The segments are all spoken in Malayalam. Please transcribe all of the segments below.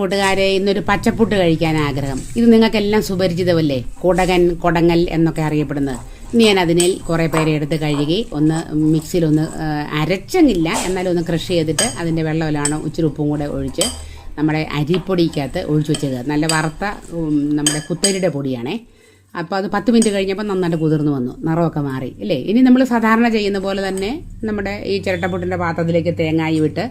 കൂട്ടുകാരെ ഇന്നൊരു പച്ചപ്പുട്ട് കഴിക്കാൻ ആഗ്രഹം. ഇത് നിങ്ങൾക്കെല്ലാം സുപരിചിതമല്ലേ? കുടകൻ കൊടങ്ങൽ എന്നൊക്കെ അറിയപ്പെടുന്നത്. ഇനി ഞാൻ അതിനിൽ കുറേ പേരെ എടുത്ത് കഴുകി ഒന്ന് മിക്സിയിലൊന്ന് ഒന്ന് അരച്ചങ്ങില്ല. എന്നാലും ഒന്ന് ക്രഷ് ചെയ്തിട്ട് അതിന്റെ വെള്ളമെല്ലാം ഇച്ചിരി ഉപ്പും കൂടെ ഒഴിച്ച് നമ്മുടെ അരിപ്പൊടിക്കകത്ത് ഒഴിച്ചു വെച്ചത് നല്ല വറുത്ത നമ്മുടെ കുത്തരിയുടെ പൊടിയാണേ. അപ്പോൾ അത് പത്ത് മിനിറ്റ് കഴിഞ്ഞപ്പോൾ നന്നായിട്ട് കുതിർന്ന് വന്നു. നിറമൊക്കെ മാറി. ഇല്ലേ? ഇനി നമ്മൾ സാധാരണ ചെയ്യുന്ന പോലെ തന്നെ നമ്മുടെ ഈ ചിരട്ടപ്പുട്ടിന്റെ പാത്രത്തിലേക്ക് തേങ്ങായി വിട്ട്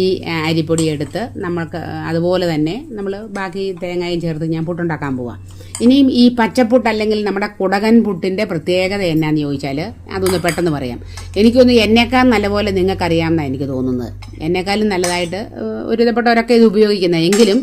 ഈ അരിപ്പൊടി എടുത്ത് നമ്മൾക്ക് അതുപോലെ തന്നെ നമ്മൾ ബാക്കി തേങ്ങയും ചേർത്ത് ഞാൻ പുട്ടുണ്ടാക്കാൻ പോവാം. ഇനിയും ഈ പച്ചപ്പുട്ട് അല്ലെങ്കിൽ നമ്മുടെ കുടകൻ പുട്ടിന്റെ പ്രത്യേകത എന്നാന്ന് ചോദിച്ചാൽ അതൊന്ന് പെട്ടെന്ന് പറയാം. എനിക്കൊന്ന് എന്നേക്കാൾ നല്ലപോലെ നിങ്ങൾക്കറിയാമെന്നാണ് എനിക്ക് തോന്നുന്നത്. എന്നെക്കാളും നല്ലതായിട്ട് ഒരുവിധപ്പെട്ടവരൊക്കെ ഇത് ഉപയോഗിക്കുന്നത് എങ്കിലും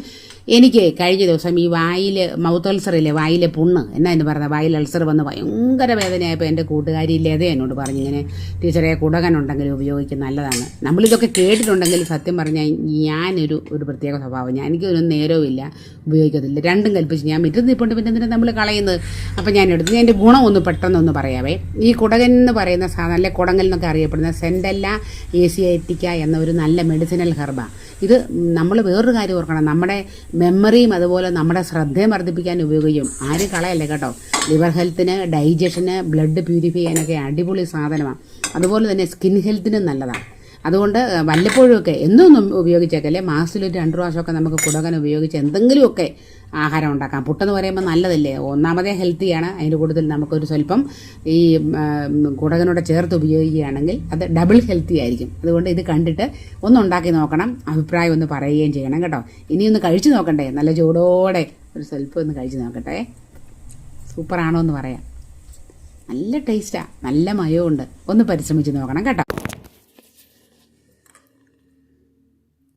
എനിക്ക് കഴിഞ്ഞ ദിവസം ഈ വായിൽ മൗത്ത് അൾസറില്ലേ വായിലെ പുണ്ണ് എന്നാ എന്ന് പറഞ്ഞത് വായിൽ അൾസർ വന്ന് ഭയങ്കര വേദനയായപ്പോൾ എന്റെ കൂട്ടുകാരി ഇല്ലേതേ എന്നോട് പറഞ്ഞു. ഇങ്ങനെ ടീച്ചറെ കുടകനുണ്ടെങ്കിൽ ഉപയോഗിക്കുന്ന നല്ലതാണ്. നമ്മളിതൊക്കെ കേട്ടിട്ടുണ്ടെങ്കിൽ സത്യം പറഞ്ഞാൽ ഞാനൊരു ഒരു പ്രത്യേക സ്വഭാവം. ഞാൻ എനിക്കൊന്നും നേരവും ഇല്ല ഉപയോഗിക്കത്തില്ല. രണ്ടും കൽപ്പിച്ച് ഞാൻ മിറ്റത്ത് ഇപ്പോൾ പിന്നെ എന്തിനാണ് നമ്മൾ കളയുന്നത്? അപ്പം ഞാൻ എടുത്ത് എന്റെ ഗുണം ഒന്ന് പെട്ടെന്നൊന്ന് പറയാവേ. ഈ കുടകൻ എന്ന് പറയുന്ന സാധനം അല്ലെ കുടങ്ങൽ എന്നൊക്കെ അറിയപ്പെടുന്ന സെൻഡല്ല ഏസിയറ്റിക്ക എന്ന ഒരു നല്ല മെഡിസിനൽ ഹെർബാണ് ഇത് നമ്മൾ വേറൊരു കാര്യം ഓർക്കണം. നമ്മുടെ മെമ്മറിയും അതുപോലെ നമ്മുടെ ശ്രദ്ധയും വർദ്ധിപ്പിക്കാൻ ഉപയോഗിക്കും. ആരും കളയല്ലേ കേട്ടോ. ലിവർ ഹെൽത്തിന് ഡൈജഷന് ബ്ലഡ് പ്യൂരിഫൈ ചെയ്യാനൊക്കെ അടിപൊളി സാധനമാണ്. അതുപോലെ തന്നെ സ്കിൻ ഹെൽത്തിനും നല്ലതാണ്. അതുകൊണ്ട് വല്ലപ്പോഴുമൊക്കെ എന്നൊന്നും ഉപയോഗിച്ചേക്കല്ലേ? മാസത്തിലൊരു രണ്ട് പ്രാവശ്യമൊക്കെ നമുക്ക് കുടകൻ ഉപയോഗിച്ച് എന്തെങ്കിലുമൊക്കെ ആഹാരം ഉണ്ടാക്കാം. പുട്ടെന്ന് പറയുമ്പോൾ നല്ലതല്ലേ? ഒന്നാമതേ ഹെൽത്തിയാണ്. അതിന്റെ കൂടുതൽ നമുക്കൊരു സ്വല്പം ഈ കുടകനോടെ ചേർത്ത് ഉപയോഗിക്കുകയാണെങ്കിൽ അത് ഡബിൾ ഹെൽത്തി ആയിരിക്കും. അതുകൊണ്ട് ഇത് കണ്ടിട്ട് ഒന്ന് ഉണ്ടാക്കി നോക്കണം അഭിപ്രായം ഒന്ന് പറയുകയും ചെയ്യണം കേട്ടോ. ഇനിയൊന്ന് കഴിച്ചു നോക്കണ്ടേ? നല്ല ചൂടോടെ ഒരു സ്വല്പം ഒന്ന് കഴിച്ചു നോക്കട്ടെ. സൂപ്പറാണോ എന്ന് പറയാം. നല്ല ടേസ്റ്റാണ് നല്ല മയമുണ്ട് ഒന്ന് പരിശ്രമിച്ച് നോക്കണം കേട്ടോ.